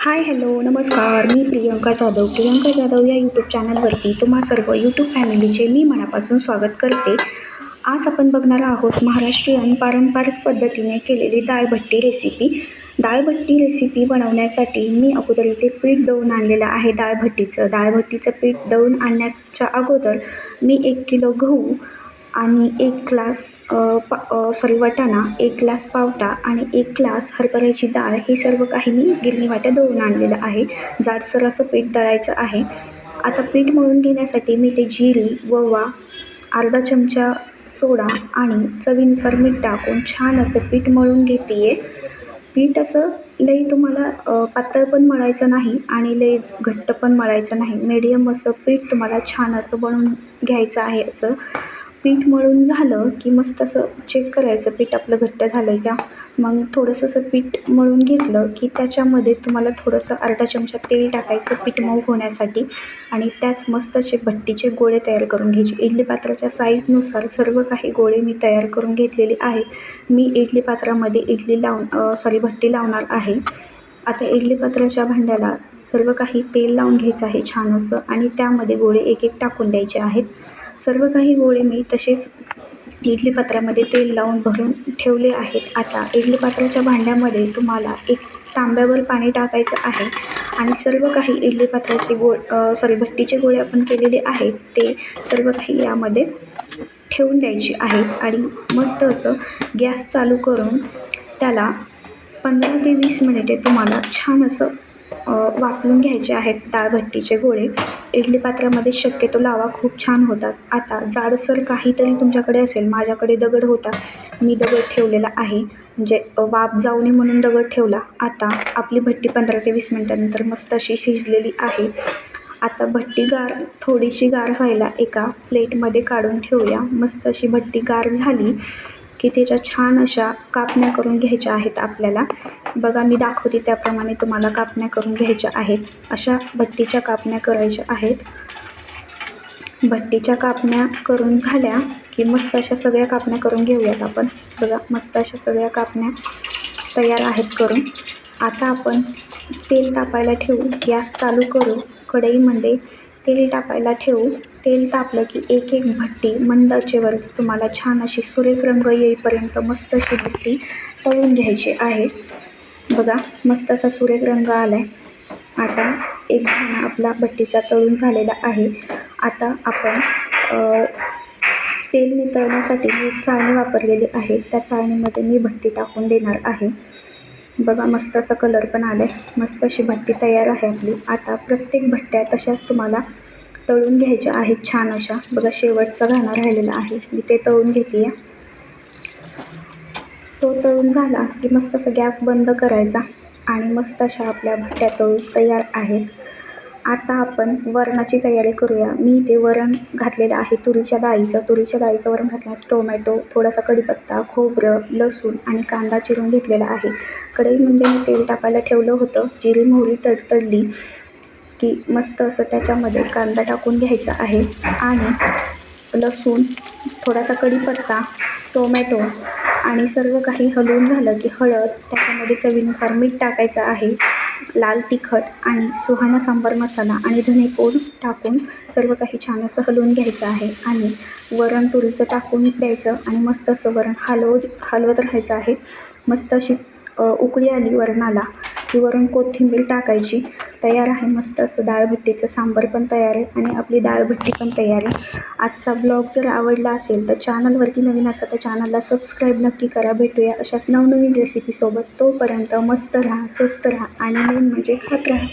Hi hello नमस्कार. मी प्रियंका जाधव. प्रियंका जाधव या YouTube चॅनलवरती तुम्हा सर्व यूट्यूब फॅमिलीचे मी मनापासून स्वागत करते. आज आपण बघणार आहोत महाराष्ट्रीयन पारंपरिक पद्धतीने केलेली डाळभट्टी रेसिपी डाळभट्टी रेसिपी बनवण्यासाठी मी अगोदर इथे पीठ दळून आणलेलं आहे डाळभट्टीचं. डाळभट्टीचं पीठ दळून आणण्याच्या अगोदर मी एक किलो गहू आणि एक ग्लास पा सॉरी वाटाणा एक ग्लास पावटा आणि एक ग्लास हरभऱ्याची डाळ हे सर्व काही मी गिरणी वाट्या दळून आणलेलं आहे. जाडसर असं पीठ दळायचं आहे. आता पीठ मळून घेण्यासाठी मी ते जिरी ओवा अर्धा चमचा सोडा आणि चवीनुसार मीठ टाकून छान असं पीठ मळून घेते आहे पीठ असं लई तुम्हाला पातळ पण मळायचं नाही आणि लई घट्ट पण मळायचं नाही. मीडियम असं पीठ तुम्हाला छान असं बनवून घ्यायचं आहे असं. पीठ मळून झालं की मस्त असं चेक करायचं पीठ आपलं घट्ट झालं आहे का? मग थोडंसं असं पीठ मळून घेतलं की त्याच्यामध्ये तुम्हाला थोडंसं अर्धा चमचा तेल टाकायचं पीठ मऊ होण्यासाठी आणि त्याच मस्त असे भट्टीचे गोळे तयार करून घ्यायचे. इडली पात्राच्या साईजनुसार सर्व काही गोळे मी तयार करून घेतलेले आहे. मी इडली पात्रामध्ये इडली लावून सॉरी भट्टी लावणार आहे. आता इडली पात्राच्या भांड्याला सर्व काही तेल लावून घ्यायचं आहे छान असं आणि त्यामध्ये गोळे एक एक टाकून द्यायचे आहेत. सर्व काही गोळे मी तसेच इडली पात्रामध्ये तेल लावून भरून ठेवले आहेत. आता इडली पात्राच्या भांड्यामध्ये तुम्हाला एक तांब्यावर पाणी टाकायचं आहे आणि सर्व काही इडली पात्राचे गोळ सॉरी भट्टीचे गोळे आपण केलेले आहेत ते सर्व काही यामध्ये ठेवून द्यायचे आहेत आणि मस्त असं गॅस चालू करून त्याला पंधरा ते वीस मिनिटे तुम्हाला छान असं वाफलून घ्यायचे आहेत डाळभट्टीचे गोळे. इडली पात्रामध्ये शक्यतो लावा खूप छान होतात. आता जाडसर काहीतरी तुमच्याकडे असेल माझ्याकडे दगड होता. मी दगड ठेवलेला आहे. म्हणजे वाफ जाऊ नये म्हणून दगड ठेवला. आता आपली भट्टी पंधरा ते वीस मिनटानंतर मस्त अशी शिजलेली आहे. आता भट्टी गार थोडीशी गार व्हायला एका प्लेटमध्ये काढून ठेवूया. मस्त अशी भट्टी गार झाली. की त्याच्या छान अशा कापण्या करून घ्यायच्या आहेत आपल्याला. बघा मी दाखवते त्याप्रमाणे तुम्हाला कापण्या करून घ्यायच्या आहेत. अशा भट्टीच्या कापण्या करायच्या आहेत. भट्टीच्या कापण्या करून झाल्या की मस्त अशा सगळ्या कापण्या करून घेऊयात आपण. बघा मस्त अशा सगळ्या कापण्या तयार आहेत करून. आता आपण तेल तापायला ठेवू. गॅस चालू करू. कढईमध्ये तेल टाकायला ठेवू. तेल तापलं की एक एक भट्टी मंद आचेवर तुम्हाला छान अशी सुरेख रंग येईपर्यंत मस्त अशी भट्टी तळून घ्यायची आहे. बघा मस्त असा सुरेख रंग आला आहे आता एक घाणा आपला भट्टीचा तळून झालेला आहे. आता आपण तेल नितळण्यासाठी मी चाळणी वापरलेली आहे. त्या चाळणीमध्ये मी भट्टी टाकून देणार आहे. बघा मस्त असा कलर पण आला आहे मस्त अशी भट्टी तयार आहे आपली. आता प्रत्येक भट्ट्या तशाच तुम्हाला तळून घ्यायच्या आहेत छान अशा. बघा शेवटचा घाणा राहिलेला आहे. मी ते तळून घेते तो तळून झाला की मस्त असं गॅस बंद करायचा आणि मस्त अशा आपल्या भट्ट्या तळून तयार आहेत. आता आपण वरणाची तयारी करूया. मी इथे वरण घातलेलं आहे. तुरीच्या डाळीचं. तुरीच्या डाळीचं वरण घातल्यास टोमॅटो थोडासा कढीपत्ता खोबरं लसूण आणि कांदा चिरून घेतलेला आहे. कढईमध्ये म्हणजे मी तेल टाकायला ठेवलं होतं. जिरी मोहरी तडतडली की मस्त असं त्याच्यामध्ये कांदा टाकून घ्यायचा आहे. आणि लसूण थोडासा कढीपत्ता टोमॅटो आणि सर्व काही हलवून झालं की हळद त्याच्यामध्ये चवीनुसार मीठ टाकायचं आहे लाल तिखट आणि सुहाणा सांबार मसाला आणि धनेपूड टाकून सर्व काही छान असं हलवून घ्यायचं आहे. आणि वरण तुरीचं टाकून द्यायचं आणि मस्त असं वरण हलवत हलवत राहायचं आहे. मस्त अशी उकळी आली वरणाला. की वरून कोथिंबीर टाकायची. तयार आहे मस्त असं डाळभट्टीचं सांबार पण तयार आहे आणि आपली डाळभट्टी पण तयार आहे. आजचा ब्लॉग जर आवडला असेल तर चॅनलवरती नवीन असा तर चॅनलला सबस्क्राईब नक्की करा. भेटूया अशाच नवनवीन रेसिपीसोबत तोपर्यंत मस्त राहा स्वस्त राहा आणि मेन म्हणजे खात राहा.